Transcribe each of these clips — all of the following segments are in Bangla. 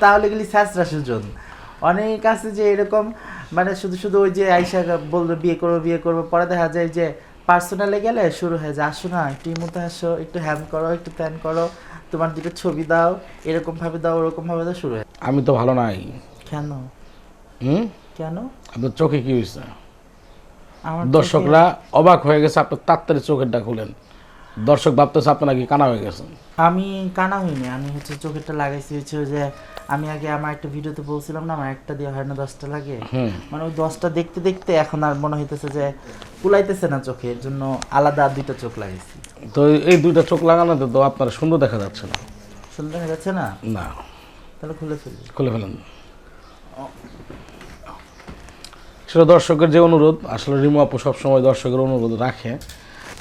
তাহলে গেলি স্যাসরা সুজন অনেক আছে যে এরকম মানে শুধু শুধু ওই যে আইসা বলবে বিয়ে করব বিয়ে করব পরে দেখা যায় যে পার্সোনালে গেলে শুরু হয়ে যায় আসো না একটু ইমুতে আসো একটু হ্যাম করো একটু প্যান করো তোমার দুটো ছবি দাও এরকম ভাবে দাও ওরকম ভাবে দাও শুরু হয়। আমি তো ভালো নাই। কেন? হুম? কেন? আপনার চোখে কি হয়েছে? আমার দর্শকরা অবাক হয়ে গেছে আপনার তাড়াতাড়ি চোখেরটা খুলেন। দর্শক ভাবতেছে আপনি নাকি কানা হয়ে গেছেন আমি কানা হইনি আমি হচ্ছে চোখেরটা লাগাইছি হচ্ছে যে আমি আগে আমার একটা ভিডিওতে বলছিলাম না আমার একটা দিয়ে হয় না দশটা লাগে। মানে ওই দশটা দেখতে দেখতে এখন আর মনে হইতেছে যে কুলাইতেছে না চোখে এর জন্য আলাদা দুইটা চোখ লাগাইছি। তো এই দুইটা চোখ লাগানোতে তো আপনার সুন্দর দেখা যাচ্ছে না। শুনতে দেখা যাচ্ছে না? না। তাহলে খুলে ফেলি। খুলে ফেলেন। সেটা দর্শকের যে অনুরোধ আসলে রিমু আপু সবসময় দর্শকের অনুরোধ রাখে।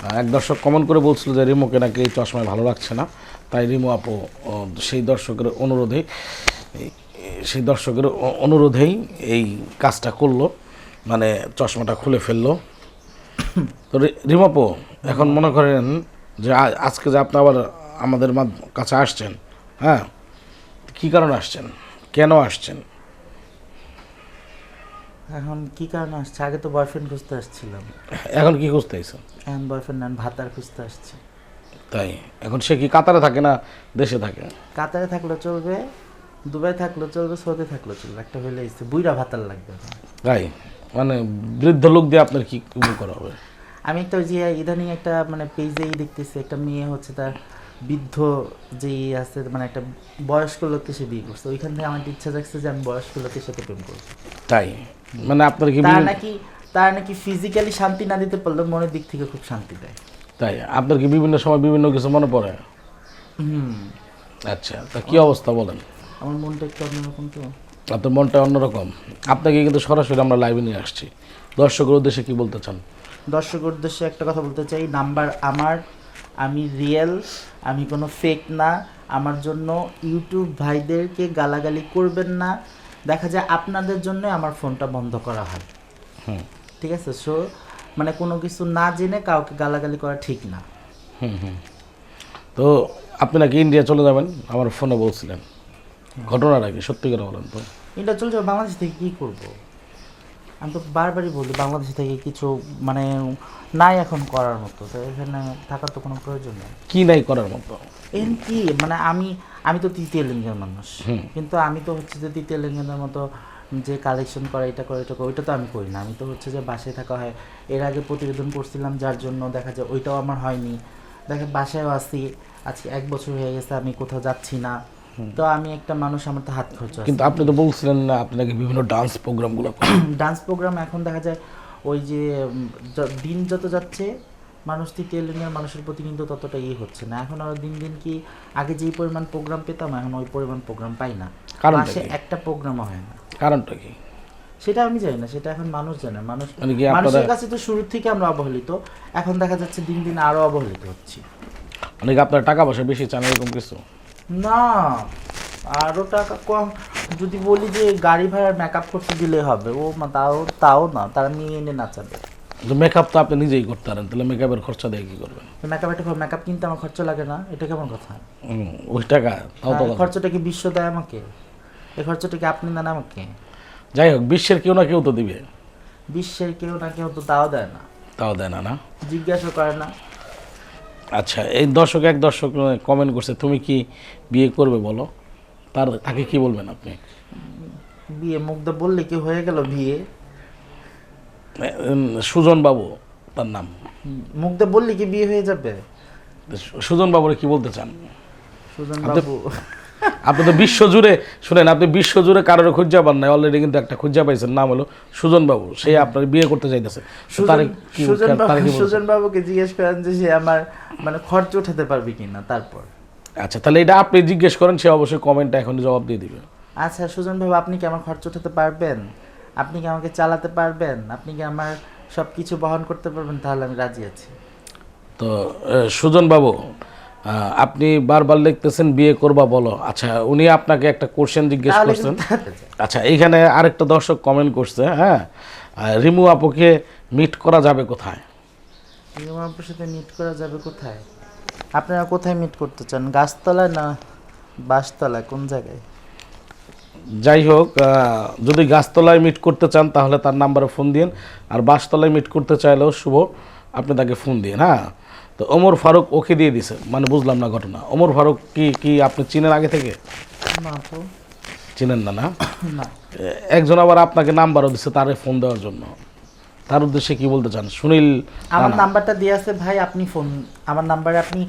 এক দর্শক কমেন্ট করে বলছিল যে, রিমোকে নাকি এই চশমায় ভালো লাগছে না। তাই রিমু আপু সেই দর্শকের অনুরোধে সেই দর্শকের অনুরোধেই এই কাজটা করল। মানে চশমাটা খুলে ফেলল। তো রি- রিমু আপু, এখন মনে করেন যে আজকে যে আপনি আবার আমাদের কাছে আসছেন হ্যাঁ? কী কারণে আসছেন? কেন আসছেন? এখন কি কারণে আসছে? আগে তো বয়ফ্রেন্ড খুঁজতে আসছিলাম। এখন কি খুঁজতেছেন এখন বয়ফ্রেন্ড নেন ভাতার খুঁজতে আসছি। তাই? এখন সে কি কাতারে থাকে না দেশে থাকে? কাতারে থাকলে চলবে দুবাই থাকলেও চলবে সৌদি থাকলেও চলবে একটা হইলে ইচ্ছে বুইরা ভাতার লাগবে তাই? মানে বৃদ্ধ লোক দিয়ে আপনার কি করা হবে? আমি একটা ওই যে ইদানিং একটা মানে পেজেই দেখতেছি একটা মেয়ে হচ্ছে তার বৃদ্ধ যে ইয়ে আছে মানে একটা বয়স্ক লোককে সে বিয়ে করছে। ওইখান থেকে আমার ইচ্ছা জাগছে যে আমি বয়স্ক লোকের সাথে প্রেম করব। তাই? মানে আপনার কি তার নাকি তার নাকি ফিজিক্যালি শান্তি না দিতে পারলেও মনের দিক থেকে খুব শান্তি দেয়। তাই আপনার কি বিভিন্ন সময় বিভিন্ন কিছু মনে পড়ে? হুম। আচ্ছা তা কি অবস্থা বলেন? আমার মনটা একটু অন্যরকম তো। আপনার মনটা অন্যরকম? আপনাকে কিন্তু সরাসরি আমরা লাইভে নিয়ে আসছি। দর্শকের উদ্দেশ্যে কি বলতে চান? দর্শকের উদ্দেশ্যে একটা কথা বলতে চাই। নাম্বার আমার আমি রিয়েল আমি কোনো ফেক না। আমার জন্য ইউটিউব ভাইদেরকে গালাগালি করবেন না। দেখা যায় আপনাদের জন্য আমার ফোনটা বন্ধ করা হয়। হুম। ঠিক আছে? সো মানে কোনো কিছু না জেনে কাউকে গালাগালি করা ঠিক না। হুম হুম। তো আপনি নাকি ইন্ডিয়া চলে যাবেন আমার ফোনে বলছিলেন। ঘটনাটা কি? সত্যি করে বলেন তো। এটা চলছে বাংলাদেশ থেকে কী করব? আমি তো বারবারই বলি বাংলাদেশ থেকে কিছু মানে নাই এখন করার মতো। তো এখানে থাকার তো কোনো প্রয়োজন নেই। কী নাই করার মতো? এন কি? মানে আমি আমি তো তৃতীয় লিঙ্গের মানুষ। কিন্তু আমি তো হচ্ছে যে তৃতীয় লিঙ্গের মতো যে কালেকশন করা এটা করে এটা করে ওইটা তো আমি করি না। আমি তো হচ্ছে যে বাসায় থাকা হয়। এর আগে প্রতিবেদন করছিলাম যার জন্য দেখা যায় ওইটাও আমার হয়নি। দেখে বাসায়ও আসি আজকে এক বছর হয়ে গেছে আমি কোথাও যাচ্ছি না। তো আমি একটা মানুষ আমার তো হাত খরচ কিন্তু আপনি তো বলছিলেন না আপনাকে বিভিন্ন ডান্স প্রোগ্রামগুলো ডান্স প্রোগ্রাম এখন দেখা যায় ওই যে দিন যত যাচ্ছে মানুষ তৃতীয় লিঙ্গের মানুষের প্রতি কিন্তু ততটা ইয়ে হচ্ছে না। এখন আরও দিন দিন কি আগে যেই পরিমাণ প্রোগ্রাম পেতাম এখন ওই পরিমাণ প্রোগ্রাম পাই না। কারণটা মাসে একটা প্রোগ্রামও হয় না। কারণটা কি? সেটা আমি জানি না সেটা এখন মানুষ জানে। মানুষ মানে মানুষের কাছে তো শুরু থেকে আমরা অবহেলিত। এখন দেখা যাচ্ছে দিন দিন আরও অবহেলিত হচ্ছি। অনেকে আপনার টাকা পয়সা বেশি চান এরকম কিছু? না আরও টাকা কম। যদি বলি যে গাড়ি ভাড়ার মেকআপ করতে দিলে হবে ও মা তাও তাও না তারা নিয়ে এনে নাচাবে। মেকআপ তো আপনি নিজেই করতে পারেন তাহলে মেকআপের খরচা দিয়ে কি করবেন? মেকআপ একটা মেকআপ কিনতে আমার খরচা লাগে না এটা কেমন কথা? ওই টাকা তাও তো খরচাটা কি বিশ্ব দেয় আমাকে? এই খরচাটা কি আপনি দেন আমাকে? যাই হোক বিশ্বের কেউ না কেউ তো দিবে। বিশ্বের কেউ না কেউ তো তাও দেয় না। তাও দেয় না না? জিজ্ঞাসা করে না। আচ্ছা এই দর্শক এক দর্শক কমেন্ট করছে তুমি কি বিয়ে করবে বলো? তার তাকে কি বলবেন আপনি? বিয়ে মুগ্ধ বললে কি হয়ে গেল বিয়ে? সুজন বাবু তার নাম। মুগ্ধ বললে কি বিয়ে হয়ে যাবে? সুজন বাবুরে কি বলতে চান? সুজন আপনি- বাবু। আপনি তো বিশ্ব জুড়ে শুনেন আপনি বিশ্ব জুড়ে কারোর খুঁজা পান নাই অলরেডি কিন্তু একটা খুঁজা পাইছেন নাম হলো সুজন বাবু সে আপনার বিয়ে করতে চাইতেছে। সুজন বাবুকে জিজ্ঞেস করেন যে সে আমার মানে খরচ উঠাতে পারবে কিনা তারপর। আচ্ছা তাহলে এটা আপনি জিজ্ঞেস করেন সে অবশ্যই কমেন্টে এখন জবাব দিয়ে দিবে। আচ্ছা সুজন বাবু আপনি কি আমার খরচ উঠাতে পারবেন? আপনি কি আমাকে চালাতে পারবেন? আপনি কি আমার সব কিছু বহন করতে পারবেন? তাহলে আমি রাজি আছি। তো সুজন বাবু আপনি বারবার লিখতেছেন বিয়ে করবা বলো। আচ্ছা উনি আপনাকে একটা কোশ্চেন জিজ্ঞেস করছেন। আচ্ছা এইখানে আরেকটা দর্শক কমেন্ট করছে হ্যাঁ? রিমু আপুকে মিট করা যাবে কোথায়? রিমু আপুর সাথে মিট করা যাবে কোথায়? আপনারা কোথায় মিট করতে চান? গাছতলায় না বাসতলায়? কোন জায়গায়? যাই হোক যদি গাছতলায় মিট করতে চান তাহলে তার নাম্বারে ফোন দিন আর বাসতলায় মিট করতে চাইলেও শুভ আপনি তাকে ফোন দিন হ্যাঁ? তো ওমর ফারুক ওকে দিয়ে দিছে মানে বুঝলাম না ঘটনা। ওমর ফারুক কি কি আপনি চিনেন আগে থেকে? চিনেন না না? একজন আবার আপনাকে নাম্বারও দিচ্ছে তারে ফোন দেওয়ার জন্য। তার উদ্দেশ্যে কি বলতে চান? সুনীল আমার নাম্বারটা দিয়ে আছে ভাই আপনি ফোন আমার নাম্বারে আপনি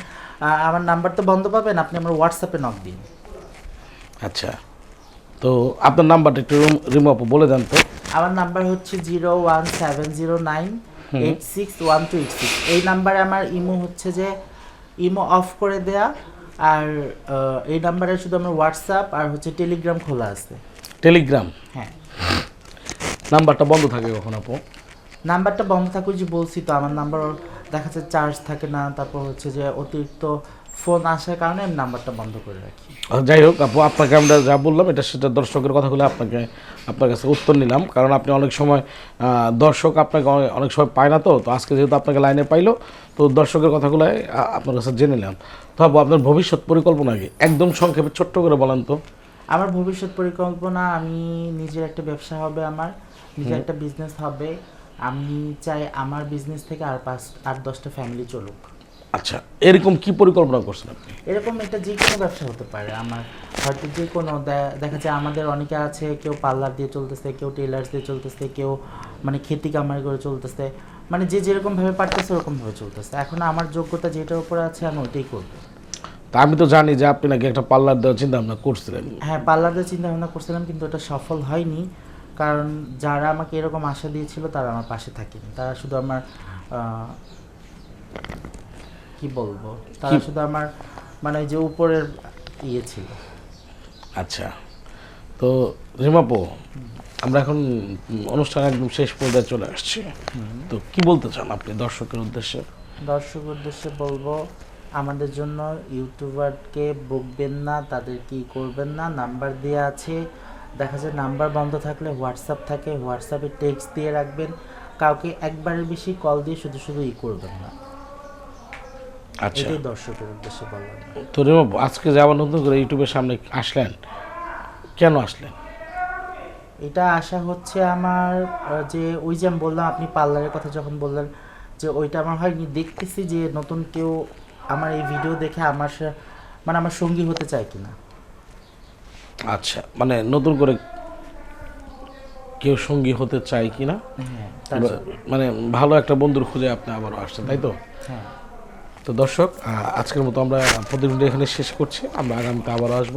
আমার নাম্বার তো বন্ধ পাবেন আপনি আমার হোয়াটসঅ্যাপে নক দিন। আচ্ছা। তো আপনার নাম্বারটা একটু রিমু আপু বলে দেন তো। আমার নাম্বার হচ্ছে zero one seven zero nine eight six one two eight six. এই নাম্বারে আমার ইমো হচ্ছে যে ইমো অফ করে দেয়া। আর এই নাম্বারে শুধু আমার হোয়াটসঅ্যাপ আর হচ্ছে টেলিগ্রাম খোলা আছে। টেলিগ্রাম? হ্যাঁ। নাম্বারটা বন্ধ থাকে কখন আপু? নাম্বারটা বন্ধ থাকুক যে বলছি তো আমার নাম্বার দেখা যাচ্ছে চার্জ থাকে না। তারপর হচ্ছে যে অতিরিক্ত ফোন আসার কারণে আমি নাম্বারটা বন্ধ করে রাখি। যাই হোক আপু আপনাকে আমরা যা বললাম এটা সেটা দর্শকের কথাগুলো আপনাকে আপনার কাছে উত্তর নিলাম। কারণ আপনি অনেক সময় দর্শক আপনাকে অনেক- অনেক সময় পায় না তো তো আজকে যেহেতু আপনাকে লাইনে পাইলো তো দর্শকের কথাগুলো আপনার কাছে জেনে নিলাম। তো আপু আপনার ভবিষ্যৎ পরিকল্পনা কি? একদম সংক্ষেপে ছোট্ট করে বলেন তো। আমার ভবিষ্যৎ পরিকল্পনা আমি নিজের একটা ব্যবসা হবে আমার নিজের একটা বিজনেস হবে। আমি চাই আমার বিজনেস থেকে আর পাঁচ আট দশটা ফ্যামিলি চলুক। আচ্ছা এরকম কি পরিকল্পনা করছেন আপনি? এরকম এটা যে কোনো ব্যবসা হতে পারে। আমার হয়তো যে কোনো দেখা যায় আমাদের অনেকে আছে কেউ পার্লার দিয়ে চলতেছে কেউ টেলার্স দিয়ে চলতেছে কেউ মানে খেতি কামারি করে চলতেছে। মানে যে যেরকমভাবে পারতেছে ওরকম ভাবে চলতেছে। এখন আমার যোগ্যতা যেটার উপরে আছে আমি ওইটাই করব। তা আমি তো জানি যে আপনি নাকি একটা পার্লার দেওয়ার চিন্তা ভাবনা করছিলেন। হ্যাঁ পার্লারের চিন্তা ভাবনা করছিলাম কিন্তু ওটা সফল হয়নি। কারণ যারা আমাকে এরকম আশা দিয়েছিল তারা আমার পাশে থাকেনি। তারা শুধু আমার কি বলব? তারা শুধু আমার মানে যে উপরের ইয়ে ছিল। আচ্ছা। তো রিমাপো আমরা এখন অনুষ্ঠান একদম শেষ পর্যায়ে চলে আসছি। তো কি বলতে চান আপনি দর্শকের উদ্দেশ্যে? দর্শক উদ্দেশ্যে বলব আমাদের জন্য ইউটিউবারকে বকবেন না তাদের কি করবেন না নাম্বার দেওয়া আছে। দেখা যায় নাম্বার বন্ধ থাকলে হোয়াটসঅ্যাপ থাকে হোয়াটসঅ্যাপে টেক্সট দিয়ে রাখবেন। কাউকে একবারের বেশি কল দিয়ে শুধু শুধু ই করবেন না। আচ্ছা। দর্শকের উদ্দেশ্যে বললাম তো আজকে যে আবার নতুন করে ইউটিউবের সামনে আসলেন কেন আসলেন? এটা আশা হচ্ছে আমার যে ওই যে আমি বললাম আপনি পার্লারের কথা যখন বললেন যে ওইটা আমার হয়নি দেখতেছি যে নতুন কেউ আমার এই ভিডিও দেখে আমার মানে আমার সঙ্গী হতে চায় কিনা। আচ্ছা মানে নতুন করে কেউ সঙ্গী হতে চায় কি না হ্যাঁ। মানে ভালো একটা বন্ধুর খুঁজে আপনি আবারও আসছেন তাই তো? হ্যাঁ। তো দর্শক আজকের মতো আমরা প্রতিদিন এখানে শেষ করছি। আমরা আগামীতে আবার আসব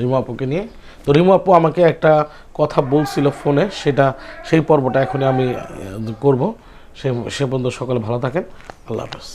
রিমু আপুকে নিয়ে। তো রিমু আপু আমাকে একটা কথা বলছিল ফোনে, সেটা সেই পর্বটা এখনই আমি করব। সে সে পর্যন্ত সকলে ভালো থাকেন। আল্লাহ হাফেজ।